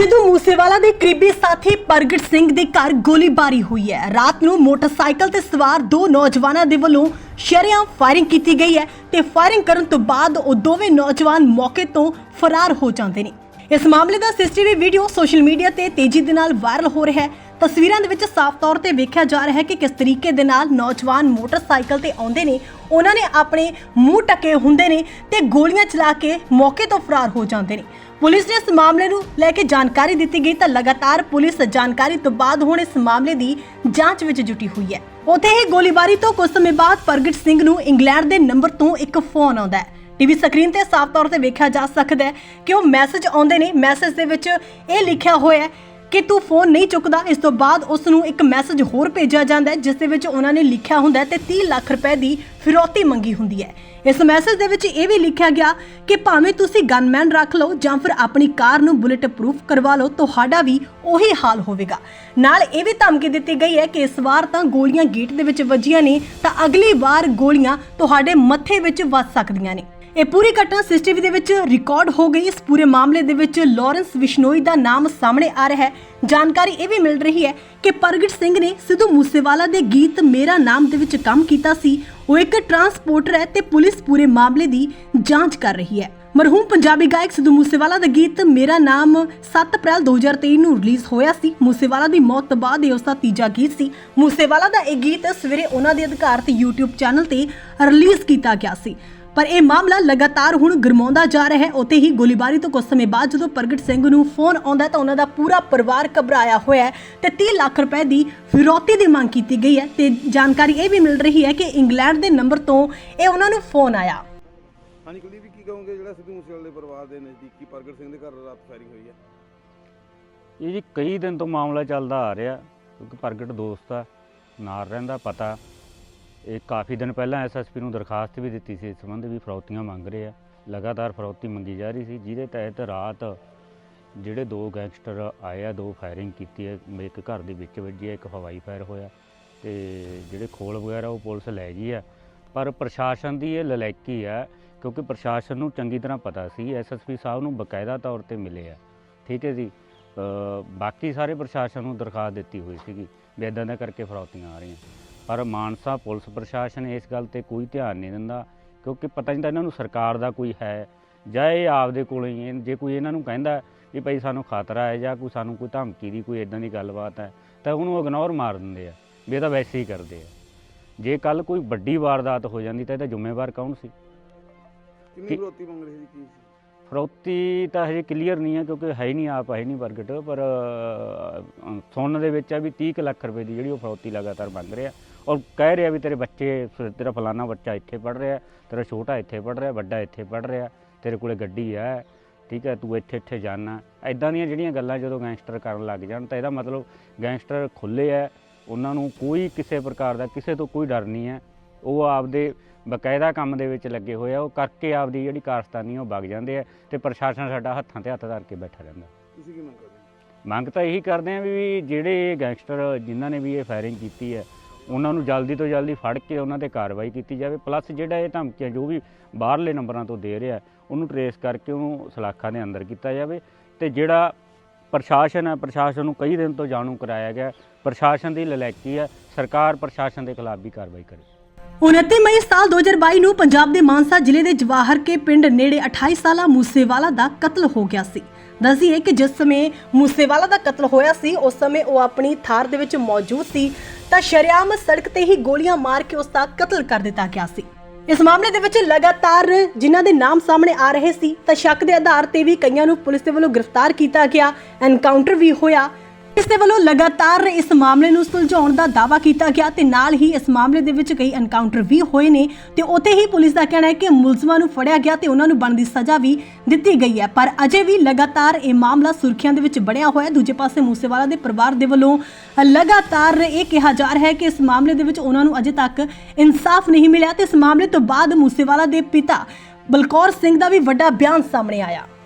ਸਿੱਧੂ ਮੂਸੇਵਾਲਾ ਦੇ ਕਰੀਬੀ ਸਾਥੀ ਪ੍ਰਗਟ ਸਿੰਘ ਦੇ ਘਰ ਗੋਲੀਬਾਰੀ ਹੋਈ ਹੈ। ਰਾਤ ਨੂੰ ਮੋਟਰਸਾਈਕਲ ਤੇ ਸਵਾਰ ਦੋ ਨੌਜਵਾਨਾਂ ਦੇ ਵੱਲੋਂ ਸ਼ਰੇਆਮ ਫਾਇਰਿੰਗ ਕੀਤੀ ਗਈ ਹੈ ਤੇ ਫਾਇਰਿੰਗ ਕਰਨ ਤੋਂ ਬਾਅਦ ਉਹ ਦੋਵੇਂ ਨੌਜਵਾਨ ਮੌਕੇ ਤੋਂ ਫਰਾਰ ਹੋ ਜਾਂਦੇ ਨੇ। ਇਸ ਮਾਮਲੇ ਦਾ ਸੀਸੀਟੀਵੀ ਵੀਡੀਓ ਸੋਸ਼ਲ ਮੀਡੀਆ ਤੇ ਤੇਜ਼ੀ ਦੇ ਨਾਲ ਵਾਇਰਲ ਹੋ ਰਿਹਾ ਹੈ। ਤਸਵੀਰਾਂ ਦੇ ਵਿੱਚ ਸਾਫ਼ ਤੌਰ ਤੇ ਵੇਖਿਆ ਜਾ ਰਿਹਾ ਹੈ ਕਿ ਕਿਸ ਤਰੀਕੇ ਦੇ ਨਾਲ ਨੌਜਵਾਨ ਮੋਟਰਸਾਈਕਲ ਤੇ ਆਉਂਦੇ ਨੇ, ਉਹਨਾਂ ਨੇ ਆਪਣੇ ਮੂੰਹ ਟਕੇ ਹੁੰਦੇ ਨੇ ਤੇ ਗੋਲੀਆਂ ਚਲਾ ਕੇ ਮੌਕੇ ਤੋਂ ਫਰਾਰ ਹੋ ਜਾਂਦੇ ਨੇ। ਪੁਲਿਸ ਨੇ ਇਸ ਮਾਮਲੇ ਨੂੰ ਲੈ ਕੇ ਜਾਣਕਾਰੀ ਦਿੱਤੀ ਗਈ ਤਾਂ ਲਗਾਤਾਰ ਪੁਲਿਸ ਜਾਣਕਾਰੀ ਤੋਂ ਬਾਅਦ ਹੁਣ ਇਸ ਮਾਮਲੇ ਦੀ ਜਾਂਚ ਵਿੱਚ ਜੁਟੀ ਹੋਈ ਹੈ। ਉੱਥੇ ਹੀ ਗੋਲੀਬਾਰੀ ਤੋਂ ਕੁਝ ਸਮੇਂ ਬਾਅਦ ਪ੍ਰਗਟ ਸਿੰਘ ਨੂੰ ਇੰਗਲੈਂਡ ਦੇ ਨੰਬਰ ਤੋਂ ਇੱਕ ਫੋਨ ਆਉਂਦਾ ਹੈ। ਟੀਵੀ ਸਕਰੀਨ ਤੇ ਸਾਫ਼ ਤੌਰ ਤੇ ਵੇਖਿਆ ਜਾ ਸਕਦਾ ਹੈ ਕਿ ਉਹ ਮੈਸੇਜ ਆਉਂਦੇ ਨੇ। ਮੈਸੇਜ ਦੇ ਵਿੱਚ ਇਹ ਲਿਖਿਆ ਹੋਇਆ ਹੈ ਕਿ ਤੂੰ ਫੋਨ ਨਹੀਂ ਚੁੱਕਦਾ, ਇਸ ਤੋਂ ਬਾਅਦ ਉਸ ਨੂੰ ਇੱਕ ਮੈਸੇਜ ਹੋਰ ਭੇਜਿਆ ਜਾਂਦਾ ਹੈ, ਜਿਸ ਦੇ ਵਿੱਚ ਉਹਨਾਂ ਨੇ ਲਿਖਿਆ ਹੁੰਦਾ ਹੈ ਤੇ 30 ਲੱਖ ਰੁਪਏ ਦੀ ਫਿਰੌਤੀ ਮੰਗੀ ਹੁੰਦੀ ਹੈ। ਇਸ ਮੈਸੇਜ ਦੇ ਵਿੱਚ ਇਹ ਵੀ ਲਿਖਿਆ ਗਿਆ ਕਿ ਭਾਵੇਂ ਤੁਸੀਂ ਗਨਮੈਨ ਰੱਖ ਲਓ ਜਾਂ ਫਿਰ ਆਪਣੀ ਕਾਰ ਨੂੰ ਬੁਲੇਟ ਪ੍ਰੂਫ ਕਰਵਾ ਲਓ, ਤੁਹਾਡਾ ਵੀ ਉਹੀ ਹਾਲ ਹੋਵੇਗਾ। ਨਾਲ ਇਹ ਵੀ ਧਮਕੀ ਦਿੱਤੀ ਗਈ ਹੈ ਕਿ ਇਸ ਵਾਰ ਤਾਂ ਗੋਲੀਆਂ ਗੇਟ ਦੇ ਵਿੱਚ ਵੱਜੀਆਂ ਨੇ, ਤਾਂ ਅਗਲੀ ਵਾਰ ਗੋਲੀਆਂ ਤੁਹਾਡੇ ਮੱਥੇ ਵਿੱਚ ਵੱਜ ਸਕਦੀਆਂ ਨੇ। ਇਹ ਪੂਰੀ ਘਟਨਾ ਸੀਸੀਟੀਵੀ ਦੇ ਵਿੱਚ ਰਿਕਾਰਡ ਹੋ ਗਈ। ਇਸ ਪੂਰੇ ਮਾਮਲੇ ਦੇ ਵਿੱਚ ਲਾਰੈਂਸ ਵਿਸ਼ਨੋਈ ਦਾ ਨਾਮ ਸਾਹਮਣੇ ਆ ਰਿਹਾ ਹੈ। ਜਾਣਕਾਰੀ ਇਹ ਵੀ ਮਿਲ ਰਹੀ ਹੈ ਕਿ ਪ੍ਰਗਟ ਸਿੰਘ ਨੇ ਸਿੱਧੂ ਮੂਸੇਵਾਲਾ ਦੇ ਗੀਤ ਮੇਰਾ ਨਾਮ ਦੇ ਵਿੱਚ ਕੰਮ ਕੀਤਾ ਸੀ। ਉਹ ਇੱਕ ਟਰਾਂਸਪੋਰਟਰ ਹੈ ਤੇ ਪੁਲਿਸ ਪੂਰੇ ਮਾਮਲੇ ਦੀ ਜਾਂਚ ਕਰ ਰਹੀ ਹੈ। ਮਰਹੂਮ ਪੰਜਾਬੀ ਗਾਇਕ ਸਿੱਧੂ ਮੂਸੇਵਾਲਾ ਦਾ ਗੀਤ ਮੇਰਾ ਨਾਮ 7 ਅਪ੍ਰੈਲ 2023 ਨੂੰ ਰਿਲੀਜ਼ ਹੋਇਆ ਸੀ। ਮੂਸੇਵਾਲਾ ਦੀ ਮੌਤ ਤੋਂ ਬਾਅਦ ਇਹ ਉਸ ਦਾ ਤੀਜਾ ਗੀਤ ਸੀ। ਮੂਸੇਵਾਲਾ ਦਾ ਇਹ ਗੀਤ ਸਵੇਰੇ ਉਹਨਾਂ ਦੇ ਅਧਿਕਾਰ ਤੇ YouTube ਚੈਨਲ ਤੇ ਰਿਲੀਜ਼ ਕੀਤਾ ਗਿਆ ਸੀ। ਪਰ ਇਹ ਮਾਮਲਾ ਲਗਾਤਾਰ ਹੁਣ ਗਰਮਾਉਂਦਾ ਜਾ ਰਿਹਾ ਹੈ। ਉੱਥੇ ਹੀ ਗੋਲੀਬਾਰੀ ਤੋਂ ਕੁਝ ਸਮੇਂ ਬਾਅਦ ਜਦੋਂ ਪ੍ਰਗਟ ਸਿੰਘ ਨੂੰ ਫੋਨ ਆਉਂਦਾ ਹੈ ਤਾਂ ਉਹਨਾਂ ਦਾ ਪੂਰਾ ਪਰਿਵਾਰ ਘਬਰਾਇਆ ਹੋਇਆ ਹੈ ਤੇ 30 ਲੱਖ ਰੁਪਏ ਦੀ ਫਿਰੌਤੀ ਦੀ ਮੰਗ ਕੀਤੀ ਗਈ ਹੈ ਤੇ ਜਾਣਕਾਰੀ ਇਹ ਵੀ ਮਿਲ ਰਹੀ ਹੈ ਕਿ ਇੰਗਲੈਂਡ ਦੇ ਨੰਬਰ ਤੋਂ ਇਹ ਉਹਨਾਂ ਨੂੰ ਫੋਨ ਆਇਆ। ਹਾਂਜੀ ਕੁਲਦੀਪ ਵੀ ਕੀ ਕਹੋਗੇ ਜਿਹੜਾ ਸਿੱਧੂ ਮੂਸੇਵਾਲੇ ਦੇ ਪਰਿਵਾਰ ਦੇ ਨਜ਼ਦੀਕੀ ਪ੍ਰਗਟ ਸਿੰਘ ਦੇ ਘਰ ਰਾਤ ਫਾਇਰਿੰਗ ਹੋਈ ਹੈ? ਇਹ ਜੀ ਕਈ ਦਿਨ ਤੋਂ ਮਾਮਲਾ ਚੱਲਦਾ ਆ ਰਿਹਾ ਕਿਉਂਕਿ ਪ੍ਰਗਟ ਦੋਸਤ ਆ ਨਾਲ ਰਹਿੰਦਾ ਪਤਾ। ਇਹ ਕਾਫੀ ਦਿਨ ਪਹਿਲਾਂ ਐਸਐਸਪੀ ਨੂੰ ਦਰਖਾਸਤ ਵੀ ਦਿੱਤੀ ਸੀ ਇਸ ਸੰਬੰਧ ਵੀ ਫਰੌਤੀਆਂ ਮੰਗ ਰਹੇ ਆ। ਲਗਾਤਾਰ ਫਰੌਤੀ ਮੰਗੀ ਜਾ ਰਹੀ ਸੀ, ਜਿਹਦੇ ਤਹਿਤ ਰਾਤ ਜਿਹੜੇ ਦੋ ਗੈਂਗਸਟਰ ਆਏ ਆ, ਦੋ ਫਾਇਰਿੰਗ ਕੀਤੀ ਹੈ, ਇੱਕ ਘਰ ਦੇ ਵਿੱਚ ਵੱਜੀ ਹੈ, ਇੱਕ ਹਵਾਈ ਫਾਇਰ ਹੋਇਆ ਤੇ ਜਿਹੜੇ ਖੋਲ ਵਗੈਰਾ ਉਹ ਪੁਲਿਸ ਲੈ ਗਈ ਆ। ਪਰ ਪ੍ਰਸ਼ਾਸਨ ਦੀ ਇਹ ਲਲੈਕੀ ਆ, ਕਿਉਂਕਿ ਪ੍ਰਸ਼ਾਸਨ ਨੂੰ ਚੰਗੀ ਤਰ੍ਹਾਂ ਪਤਾ ਸੀ ਐਸਐਸਪੀ ਸਾਹਿਬ ਨੂੰ ਬਕਾਇਦਾ ਤੌਰ ਤੇ ਮਿਲੇ ਆ। ਠੀਕ ਹੈ ਜੀ? ਬਾਕੀ ਸਾਰੇ ਪ੍ਰਸ਼ਾਸਨ ਨੂੰ ਦਰਖਾਸਤ ਦਿੱਤੀ ਹੋਈ ਸੀਗੀ, ਵੀ ਇੱਦਾਂ ਦਾ ਕਰਕੇ ਫਰੌਤੀਆਂ ਆ ਰਹੀਆਂ। ਪਰ ਮਾਨਸਾ ਪੁਲਿਸ ਪ੍ਰਸ਼ਾਸਨ ਇਸ ਗੱਲ ਤੇ ਕੋਈ ਧਿਆਨ ਨਹੀਂ ਦਿੰਦਾ ਕਿਉਂਕਿ ਪਤਾ ਨਹੀਂ ਤਾਂ ਇਹਨਾਂ ਨੂੰ ਸਰਕਾਰ ਦਾ ਕੋਈ ਹੈ ਜਾਂ ਇਹ ਆਪਦੇ ਕੋਲ ਹੀ ਹੈ। ਜੇ ਕੋਈ ਇਹਨਾਂ ਨੂੰ ਕਹਿੰਦਾ ਵੀ ਭਾਈ ਸਾਨੂੰ ਖਤਰਾ ਹੈ ਜਾਂ ਕੋਈ ਸਾਨੂੰ ਕੋਈ ਧਮਕੀ ਦੀ ਕੋਈ ਇਦਾਂ ਦੀ ਗੱਲਬਾਤ ਹੈ ਤਾਂ ਉਹਨੂੰ ਇਗਨੋਰ ਮਾਰ ਦਿੰਦੇ ਆ ਵੀ ਇਹ ਤਾਂ ਵੈਸੇ ਹੀ ਕਰਦੇ ਆ। ਜੇ ਕੱਲ ਕੋਈ ਵੱਡੀ ਵਾਰਦਾਤ ਹੋ ਜਾਂਦੀ ਤਾਂ ਇਹਦਾ ਜ਼ਿੰਮੇਵਾਰ ਕੌਣ ਸੀ? ਕਿੰਨੀ ਕੀ- ਵਿਰੋਧੀ ਮੰਗ ਰਹੀ ਸੀ ਕੀ ਸੀ? ਫਰੌਤੀ ਤਾਂ ਹਜੇ ਕਲੀਅਰ ਨਹੀਂ ਹੈ ਕਿਉਂਕਿ ਹੈ ਹੀ ਨਹੀਂ ਆਪ ਹੈ ਨਹੀਂ ਪ੍ਰਗਟ ਪਰ ਅ, ਸੁਣਨ ਦੇ ਵਿੱਚ ਆ ਵੀ 30 ਕੁ ਲੱਖ ਰੁਪਏ ਦੀ ਜਿਹੜੀ ਉਹ ਫਰੌਤੀ ਲਗਾਤਾਰ ਮੰਗ ਰਿਹਾ। ਔਰ ਕਹਿ ਰਿਹਾ ਵੀ ਤੇਰੇ ਬੱਚੇ ਤੇਰਾ ਫਲਾਨਾ ਬੱਚਾ ਇੱਥੇ ਪੜ ਰਿਹਾ ਤੇਰਾ ਛੋਟਾ ਇੱਥੇ ਪੜ ਰਿਹਾ ਵੱਡਾ ਇੱਥੇ ਪੜ ਰਿਹਾ ਤੇਰੇ ਕੋਲੇ ਗੱਡੀ ਹੈ ਠੀਕ ਹੈ ਤੂੰ ਇੱਥੇ ਇੱਥੇ ਜਾਣਾ ਐਦਾਂ ਦੀਆਂ ਜਿਹੜੀਆਂ ਗੱਲਾਂ ਜਦੋਂ ਗੈਂਗਸਟਰ ਕਰਨ ਲੱਗ ਜਾਣ ਤਾਂ ਇਹਦਾ ਮਤਲਬ ਗੈਂਗਸਟਰ ਖੁੱਲੇ ਹੈ ਉਹਨਾਂ ਨੂੰ ਕੋਈ ਕਿਸੇ ਪ੍ਰਕਾਰ ਦਾ ਕਿਸੇ ਤੋਂ ਕੋਈ ਡਰ ਨਹੀਂ ਹੈ। ਉਹ ਆਪਦੇ ਬਕਾਇਦਾ ਕੰਮ ਦੇ ਵਿੱਚ ਲੱਗੇ ਹੋਏ ਆ ਉਹ ਕਰਕੇ ਆਪਦੀ ਜਿਹੜੀ ਕਾਰਸਤਾਨੀ ਉਹ ਵਗ ਜਾਂਦੇ ਆ ਤੇ ਪ੍ਰਸ਼ਾਸਨ ਸਾਡਾ ਹੱਥਾਂ ਤੇ ਹੱਥ ਧਰ ਕੇ ਬੈਠਾ ਰਹਿੰਦਾ। ਤੁਸੀਂ ਕੀ ਮੰਗ ਕਰਦੇ? ਮੰਗ ਤਾਂ ਇਹੀ ਕਰਦੇ ਆ ਵੀ ਜਿਹੜੇ ਗੈਂਗਸਟਰ ਜਿਨ੍ਹਾਂ ਨੇ ਵੀ ਇਹ ਫਾਇਰਿੰਗ ਕੀਤੀ ਹੈ ਉਹਨਾਂ ਨੂੰ ਜਲਦੀ ਤੋਂ ਜਲਦੀ ਫੜ ਕੇ ਉਹਨਾਂ ਤੇ ਕਾਰਵਾਈ ਕੀਤੀ ਜਾਵੇ। ਪਲੱਸ ਜਿਹੜਾ ਇਹ ਧਮਕੀਆਂ ਜੋ ਵੀ ਬਾਹਰਲੇ ਨੰਬਰਾਂ ਤੋਂ ਦੇ ਰਿਹਾ, ਉਹਨੂੰ ਟਰੇਸ ਕਰਕੇ ਉਹਨੂੰ ਸਲਾਖਾਂ ਦੇ ਅੰਦਰ ਕੀਤਾ ਜਾਵੇ। ਤੇ ਜਿਹੜਾ ਪ੍ਰਸ਼ਾਸਨ ਹੈ, ਪ੍ਰਸ਼ਾਸਨ ਨੂੰ ਕਈ ਦਿਨ ਤੋਂ ਜਾਣੂ ਕਰਾਇਆ ਗਿਆ। ਪ੍ਰਸ਼ਾਸਨ ਦੀ ਲਲੈਕੀ ਹੈ, ਸਰਕਾਰ ਪ੍ਰਸ਼ਾਸਨ ਦੇ ਖਿਲਾਫ ਵੀ ਕਾਰਵਾਈ ਕਰੇ। 29 ਮਈ ਸਾਲ 2022 ਨੂੰ ਪੰਜਾਬ ਦੇ ਮਾਨਸਾ ਜ਼ਿਲ੍ਹੇ ਦੇ ਜਵਾਹਰ ਕੇ ਪਿੰਡ ਨੇੜੇ 28 ਸਾਲਾ ਮੂਸੇਵਾਲਾ ਦਾ ਕਤਲ ਹੋ ਗਿਆ ਸੀ। ਦੱਸੀਏ ਕਿ ਜਿਸ ਸਮੇਂ ਮੂਸੇਵਾਲਾ ਦਾ ਕਤਲ ਹੋਇਆ ਸੀ, ਉਸ ਸਮੇਂ ਉਹ ਆਪਣੀ ਥਾਰ ਦੇ ਵਿੱਚ ਮੌਜੂਦ ਸੀ। ਤਾਂ ਸ਼ਰੇਆਮ ਸੜਕ ਤੇ ਹੀ ਗੋਲੀਆਂ ਮਾਰ ਕੇ ਉਸ ਦਾ ਕਤਲ ਕਰ ਦਿੱਤਾ ਗਿਆ ਸੀ। ਇਸ ਮਾਮਲੇ ਦੇ ਵਿੱਚ ਲਗਾਤਾਰ ਜਿਨ੍ਹਾਂ ਦੇ ਨਾਮ ਸਾਹਮਣੇ ਆ ਰਹੇ ਸੀ, ਤਾਂ ਸ਼ੱਕ ਦੇ ਆਧਾਰ ਤੇ ਵੀ ਕਈਆਂ ਨੂੰ ਪੁਲਿਸ ਦੇ ਵੱਲੋਂ ਗ੍ਰਿਫਤਾਰ ਕੀਤਾ ਗਿਆ। ਐਨਕਾਊਂਟਰ ਵੀ ਹੋਇਆ। ਇਸ ਦੇ ਵੱਲੋਂ ਲਗਾਤਾਰ ਇਸ ਮਾਮਲੇ ਨੂੰ ਸੁਲਝਾਉਣ ਦਾ ਦਾਅਵਾ ਕੀਤਾ ਗਿਆ ਤੇ ਨਾਲ ਹੀ ਇਸ ਮਾਮਲੇ ਦੇ ਵਿੱਚ ਕਈ ਐਨਕਾਊਂਟਰ ਵੀ ਹੋਏ ਨੇ ਤੇ ਉੱਥੇ ਹੀ ਪੁਲਿਸ ਦਾ ਕਹਿਣਾ ਹੈ ਕਿ ਮੁਲਜ਼ਮਾਂ ਨੂੰ ਫੜਿਆ ਗਿਆ ਤੇ ਉਹਨਾਂ ਨੂੰ ਬਣਦੀ ਸਜ਼ਾ ਵੀ ਦਿੱਤੀ ਗਈ ਹੈ। ਪਰ ਅਜੇ ਵੀ ਲਗਾਤਾਰ ਇਹ ਮਾਮਲਾ ਸੁਰਖੀਆਂ ਦੇ ਵਿੱਚ ਬਣਿਆ ਹੋਇਆ ਹੈ। ਦੂਜੇ ਪਾਸੇ ਮੂਸੇਵਾਲਾ ਦੇ ਪਰਿਵਾਰ ਦੇ ਵੱਲੋਂ ਲਗਾਤਾਰ ਇਹ ਕਿਹਾ ਜਾ ਰਿਹਾ ਹੈ ਕਿ ਇਸ ਮਾਮਲੇ ਦੇ ਵਿੱਚ ਉਹਨਾਂ ਨੂੰ ਅਜੇ ਤੱਕ ਇਨਸਾਫ ਨਹੀਂ ਮਿਲਿਆ ਤੇ ਇਸ ਮਾਮਲੇ ਤੋਂ ਬਾਅਦ ਮੂਸੇਵਾਲਾ ਦੇ ਪਿਤਾ ਬਲਕੌਰ ਸਿੰਘ ਦਾ ਵੀ ਵੱਡਾ ਬਿਆਨ ਸਾਹਮਣੇ ਆਇਆ।